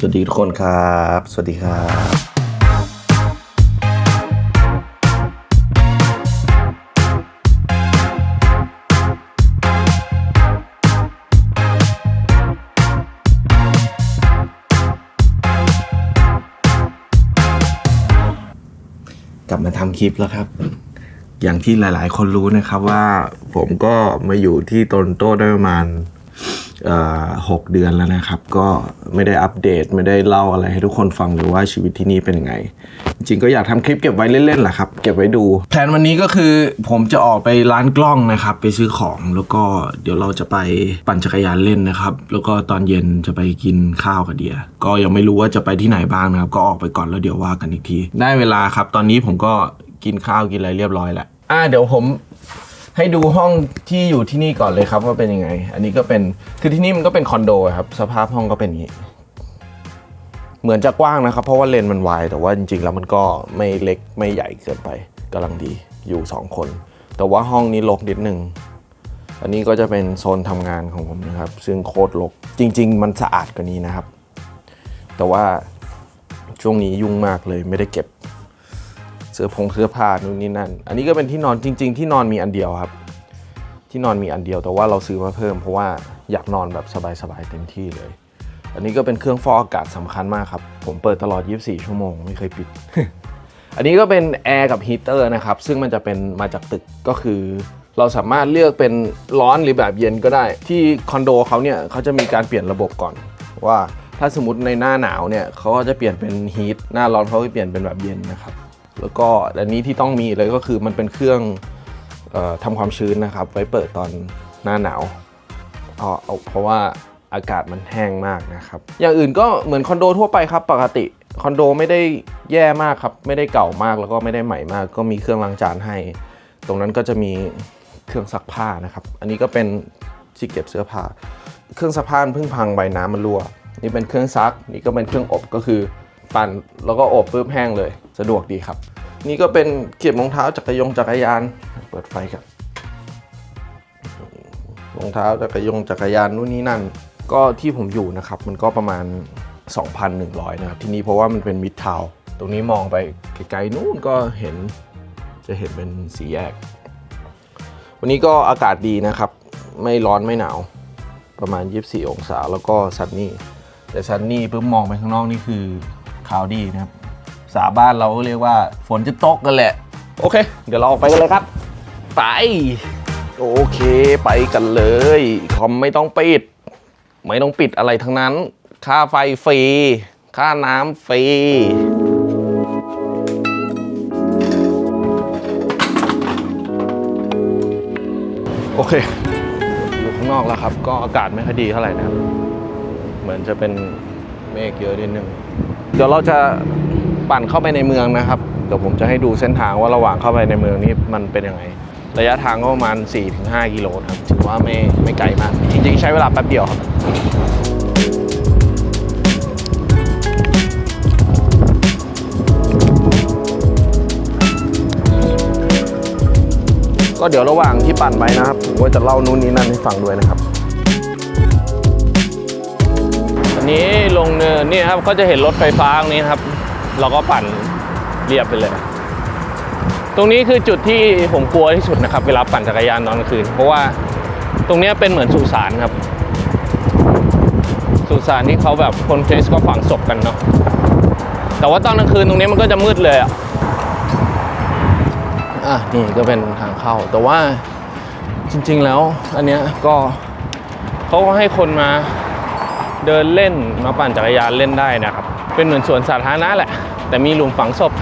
สวัสดีทุกคนครับ สวัสดีครับกลับมาทำคลิปแล้วครับ อย่างที่หลาย ๆ คนรู้นะครับว่าผมก็มาอยู่ที่โตนโตได้ประมาณ หกเดือนแล้วนะครับ ก็ไม่ได้อัปเดตไม่ได้เล่าอะไรให้ทุกคนฟังหรือว่าชีวิตที่นี่เป็นยังไง จริงก็อยากทำคลิปเก็บไว้เล่นๆแหละครับ เก็บไว้ดู แผนวันนี้ก็คือผมจะออกไปร้านกล้องนะครับ ไปซื้อของแล้วก็เดี๋ยวเราจะไปปั่นจักรยานเล่นนะครับ แล้วก็ตอนเย็นจะไปกินข้าวกับเดีย ก็ยังไม่รู้ว่าจะไปที่ไหนบ้างนะครับ ก็ออกไปก่อนแล้วเดี๋ยวว่ากันอีกที ได้เวลาครับ ตอนนี้ผมก็กินข้าวกินอะไรเรียบร้อยแล้วอ่าเดี๋ยวผม ให้ดูห้องที่อยู่ที่นี่ก่อนเลยครับว่าเป็นยังไง อันนี้ก็เป็นคือที่นี่มันก็เป็นคอนโดครับสภาพห้องก็เป็นอย่างนี้ เหมือนจะกว้างนะครับ เพราะว่าเลนมันวายแต่ว่าจริงๆแล้วมันก็ไม่เล็กไม่ใหญ่เกินไปกำลังดีอยู่ 2 คน แต่ว่าห้องนี้รกนิดนึงอันนี้ก็จะเป็นโซนทำงานของผมนะครับ ซึ่งโคตรรกจริง ๆ มันสะอาดกว่านี้นะครับ แต่ว่าช่วงนี้ยุ่งมากเลยไม่ได้เก็บ เสื้อผงเสื้อผ้านู่นนี่นั่น อันนี้ก็เป็นที่นอนจริง ๆ ที่นอนมีอันเดียวครับ ที่นอนมีอันเดียวแต่ว่าเราซื้อมาเพิ่มเพราะว่าอยากนอนแบบสบายๆเต็มที่เลย อันนี้ก็เป็นเครื่องฟอกอากาศสำคัญมากครับ ผมเปิดตลอด 24 ชั่วโมงไม่เคยปิด อันนี้ก็เป็นแอร์กับฮีเตอร์นะครับ ซึ่งมันจะเป็นมาจากตึกก็คือเราสามารถเลือกเป็นร้อนหรือแบบเย็นก็ได้ ที่คอนโดเขาเนี่ยเขาจะมีการเปลี่ยนระบบก่อน ว่าถ้าสมมติในหน้าหนาวเนี่ยเขาก็จะเปลี่ยนเป็นฮีทหน้าร้อนเขาก็เปลี่ยนเป็นแบบเย็นนะครับ แล้วก็อันนี้ที่ต้องมีเลยก็คือมันเป็นเครื่องออทำความชื้นนะครับ ไว้เปิดตอนหน้าหนาวเพราะเอาเพราะว่าอากาศมันแห้งมากนะครับ อย่างอื่นก็เหมือนคอนโดทั่วไปครับ ปกติคอนโดไม่ได้แย่มากครับ ไม่ได้เก่ามากแล้วก็ไม่ได้ใหม่มาก ก็มีเครื่องล้างจานให้ ตรงนั้นก็จะมีเครื่องซักผ้านะครับ อันนี้ก็เป็นที่เก็บเสื้อผ้า เครื่องซักผ้านเพิ่งพังใบน้ำมันรั่ว นี่เป็นเครื่องซัก นี่ก็เป็นเครื่องอบก็คือ ปั่นแล้วก็อบปุ๊บแห้งเลย สะดวกดีครับ นี่ก็เป็นเก็บรองเท้าจักรยงจักรยาน เปิดไฟครับรองเท้าจักรยงจักรยานนู่นนี่นั่น ก็ที่ผมอยู่นะครับ มันก็ประมาณ 2,100 นะครับ ที่นี่เพราะว่ามันเป็นมิดทาวตรงนี้มองไปไกลๆนู่นก็เห็นจะเห็นเป็นสีแยก วันนี้ก็อากาศดีนะครับ ไม่ร้อนไม่หนาว ประมาณ 24 องศาแล้วก็ซันนี่แต่ซันนี่ปุ๊บมองไปข้างนอกนี่คือ คาวดีนะครับ สาบ้านเราก็เรียกว่าฝนจะตกกันแหละ โอเค เดี๋ยวเราออกไปกันเลยครับ ไป โอเคไปกันเลย คอมไม่ต้องปิด ไม่ต้องปิดอะไรทั้งนั้น ค่าไฟฟรี ค่าน้ำฟรีโอเค อยู่ข้างนอกแล้วครับ ก็อากาศไม่ค่อยดีเท่าไหร่นะครับ เหมือนจะเป็นเมฆเยอะนิดนึง เดี๋ยวเราจะปั่นเข้าไปในเมืองนะครับ เดี๋ยวผมจะให้ดูเส้นทางว่าระหว่างเข้าไปในเมืองนี้มันเป็นยังไง ระยะทางก็ประมาณ 4-5 กิโลครับ ถือว่าไม่ไม่ไกลมาก จริง ๆ ใช้เวลาแป๊บเดียวครับก็เดี๋ยวระหว่างที่ปั่นไปนะครับ ผมก็จะเล่านู่นนี่นั่นให้ฟังด้วยนะครับ นี้ลงเนินนี่ครับก็จะเห็นรถไฟฟ้าตรงนี้ครับ เราก็ปั่นเรียบไปเลย ตรงนี้คือจุดที่ผมกลัวที่สุดนะครับ เวลาปั่นจักรยานตอนกลางคืน เพราะว่าตรงนี้เป็นเหมือนสุสานครับ สุสานที่เขาแบบคนเคสก็ฝังศพกันเนาะแต่ว่าตอนกลางคืนตรงนี้มันก็จะมืดเลยอะอะนี่ก็เป็นทางเข้า แต่ว่าจริง ๆแล้ว อันเนี้ยก็เขาก็ให้คนมา เดินเล่นมาปั่นจักรยานเล่นได้นะครับ เป็นเหมือนสวนสาธารณะแหละ แต่มีหลุมฝังศพ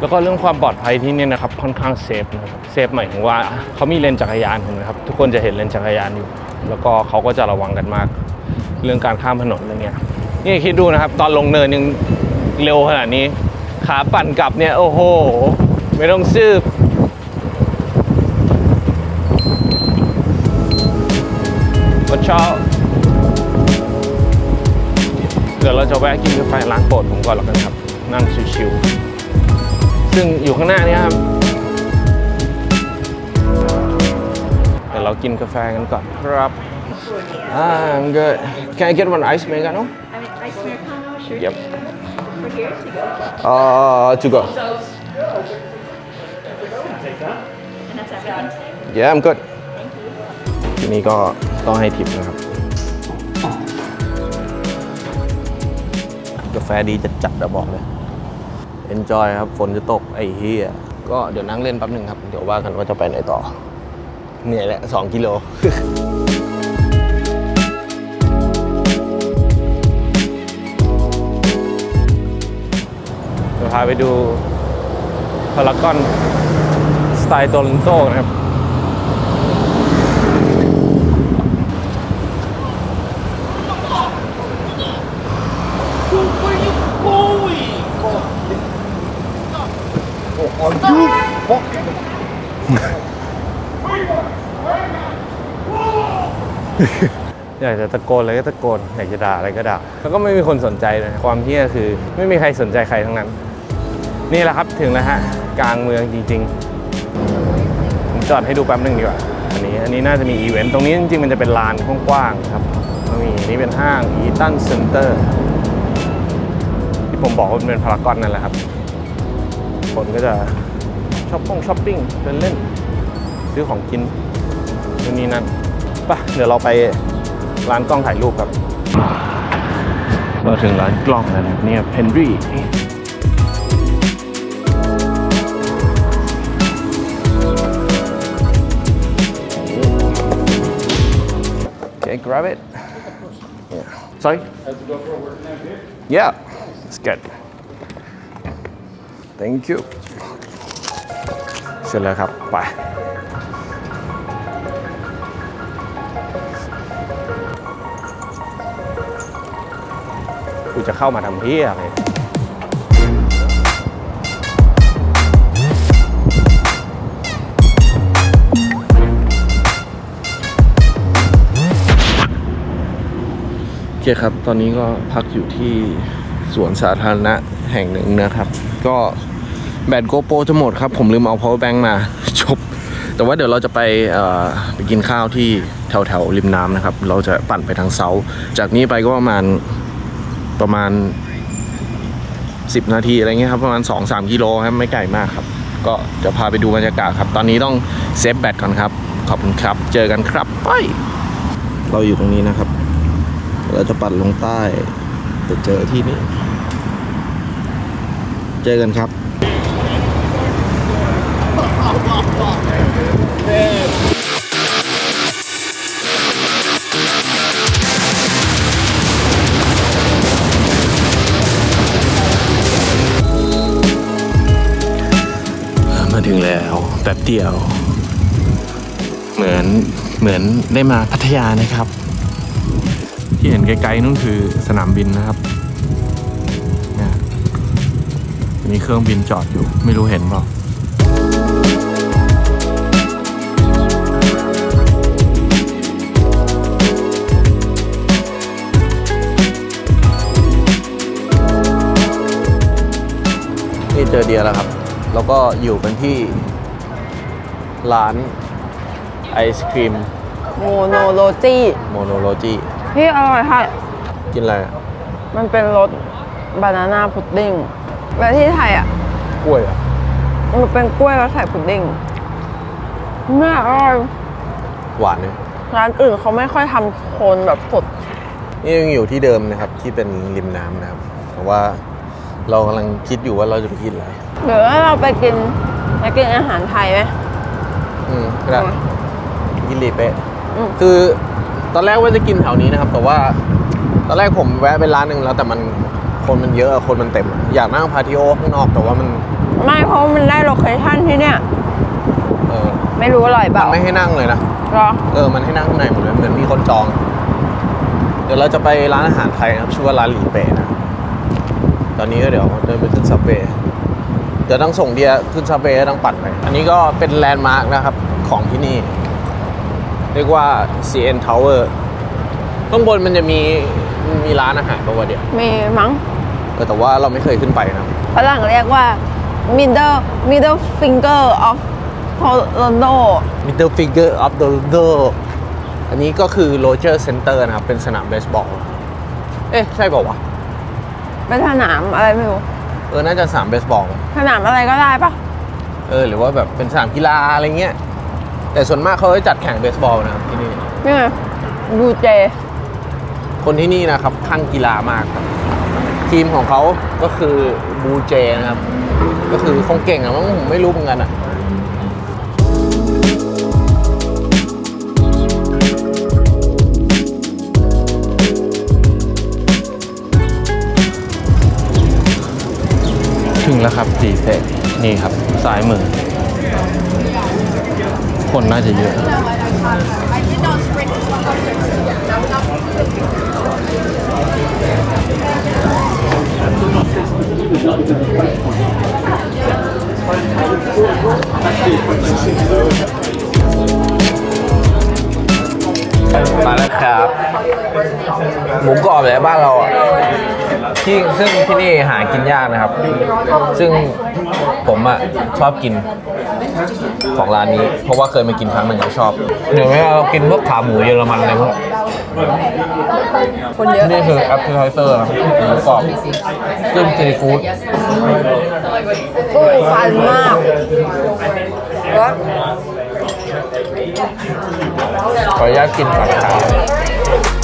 แล้วก็เรื่องความปลอดภัยที่นี่นะครับค่อนข้างเซฟนะครับเซฟหมายถึงว่าเขามีเลนจักรยานเห็นไหมครับทุกคนจะเห็นเลนจักรยานอยู่ แล้วก็เขาก็จะระวังกันมาก เรื่องการข้ามถนนอะไรเงี้ยนี่คิดดูนะครับ ตอนลงเนินยังเร็วขนาดนี้ ขาปั่นกลับเนี่ยโอ้โห ไม่ต้องซื้อ Watch out เดี๋ยวเราจะแวะกินกาแฟร้านโปรดผมก่อนแล้วกันครับ นั่งชิวๆซึ่งอยู่ข้างหน้านี้ครับเดี๋ยวเรากินกาแฟกันก่อนครับ I'm good Can I get one ice americano I mean, ice americano, Yep. For here to go. Uh, to go. And that's everything. Yeah I'm good ทีนี้ก็ต้องให้ทิปนะครับ กาแฟดีจัดจัดๆอะบอกเลย Enjoy ครับ ฝนจะตกไอ้เฮียก็เดี๋ยวนั่งเล่นแป๊บหนึ่งครับ เดี๋ยวว่ากันว่าจะไปไหนต่อ เหนื่อยแหละ2กิโลเดี๋ยวพาไปดูพารากอนสไตล์โตลอนโตนะครับ อยากจะตะโกนอะไรก็ตะโกน อยากจะด่าอะไรก็ด่า แล้วก็ไม่มีคนสนใจเลย ความเที่ยคือไม่มีใครสนใจใครทั้งนั้น นี่แหละครับถึงแล้วฮะ กลางเมืองจริงๆผมจอดให้ดูแป๊บหนึงดีกว่า อันนี้อันนี้น่าจะมีอีเวนต์ ตรงนี้จริงๆมันจะเป็นลานกว้างๆครับมีนนี้เป็นห้างอีตันเซ็นเตอร์ที่ผมบอกว่ามันเป็นพารากอนนั่นแหละครับ คนก็จะช้อปปิ้งช้อปปิ้งเดินเล่น ซื้อของกินนู่นนี่นั่นไปะเดี๋ยวเราไปร้านกล้องถ่ายรูปครับ เราถึงร้านกล้องแล้วนะเนี่ยเพนรี่ Okay, grab it. Yeah. Sorry? Yeah, it's good. Thank you. เสร็จแล้วครับ ไป กูจะเข้ามาทำเพี้ยอะไรโอเคครับ ตอนนี้ก็พักอยู่ที่สวนสาธารณะแห่งหนึ่งนะครับ ก็ แบตโกโปรจะหมดครับ ผมลืมเอา power bank มาจบ แต่ว่าเดี๋ยวเราจะไปไปกินข้าวที่แถวแถวๆริมน้ำนะครับ เราจะปั่นไปทางเซาจากนี้ไปก็ประมาณประมาณ 10 นาทีอะไรเงี้ยครับ ประมาณ 2-3 กิโลครับไม่ไกลมากครับ ก็จะพาไปดูบรรยากาศครับ ตอนนี้ต้องเซฟแบตก่อนครับ ขอบคุณครับ เจอกันครับไปเราอยู่ตรงนี้นะครับ เราจะปัดลงใต้จะเจอที่นี่ เจอกันครับ มาถึงแล้วแป๊บเดียว เหมือนเหมือนได้มาพัทยานะครับ ที่เห็นไกลๆนู่นคือสนามบินนะครับนี่มีเครื่องบินจอดอยู่ ไม่รู้เห็นเปล่า จอเดียแล้วครับ แล้วก็อยู่กันที่ร้านไอศครีมโมโนโลจีโมโนโลจีที่อร่อยค่ะ กินอะไรอะมันเป็นรสบานาน่าพุดดิ้งและที่ไทยอะ กล้วยเหรอะมันเป็นกล้วยแล้วใส่พุดดิ้งแม่อร่อย หวานเนี่ยร้านอื่นเขาไม่ค่อยทำโคนแบบสด นี่ยังอยู่ที่เดิมนะครับที่เป็นริมน้ำนะครับ แต่ว่า เรากำลังคิดอยู่ว่าเราจะไปกินอะไรหรือว่าเราไปกินไปกินอาหารไทยไหมอืมก็ได้อืมกินรีเป๊ะอืมคือตอนแรกว่าจะกินแถวนี้นะครับ แต่ว่า ตอนแรกผมแวะไปร้านหนึ่งแล้วแต่มันคนมันเยอะอะคนมันเต็มอะอยากนั่งพาทิโอข้างนอกแต่ว่ามันไม่เพราะมันได้โลเคชั่นที่เนี่ย เออไม่รู้อร่อยเปมัล่านไม่ให้นั่งเลยนะเหรอ เออ มันให้นั่งข้างในหมดเลย เหมือนมีคนจอง เดี๋ยวเราจะไปร้านอาหารไทยนะครับ ชื่อว่าร้านหลีเป๋นะ ตอนนี้ก็เดี๋ยวเดินไปขึ้นซับเวย์เดี๋ยวต้องส่งเดียขึ้นซับเวย์ต้องปั่นไป อันนี้ก็เป็นแลนด์มาร์กนะครับของที่นี่ เรียกว่า CN Tower ข้างบนมันจะมีมีร้านอาหารตัวะเดียวมีมั้งเออแต่ว่าเราไม่เคยขึ้นไปนะครับฝรั่งเรียกว่า middle middle finger of Toronto Middle Finger of the World อันนี้ก็คือ Roger Center นะครับ เป็นสนามเบสบอล เอ๊ะ ใช่เปล่าวะ เป็นสนามอะไรไม่รู้ เออ น่าจะสนามเบสบอล สนามอะไรก็ได้ปะเออ หรือว่าแบบเป็นสนามกีฬาอะไรเงี้ย แต่ส่วนมากเขาจะจัดแข่งเบสบอลนะครับที่นี่นี่ไงบูเจ คนที่นี่นะครับข้างกีฬามากครับ ทีมของเขาก็คือบูเจนะครับ ก็คือคงเก่งอะมั้งผมไม่รู้เหมือนกันอะ แล้วครับสีเซนี่ครับซ้ายมือ คนน่าจะเยอะ มาแล้วครับ หมูกรอบแบบบ้านเราอะ ที่ซึ่งที่นี่หากินยากนะครับ ซึ่งผมอะชอบกินของร้านนี้ เพราะว่าเคยมากินครั้งหนึ่งแล้วชอบ เดี๋ยวเรากินพวกขาหมูเยอรมันอะไรพวกคนเยอะนี่คือแอปเปิลไทเซอร์ครับหมูกรอบซึ่งซีฟู้ดกุ้งฟันมากแล้วขออนุญาตกินก่อนนะครับ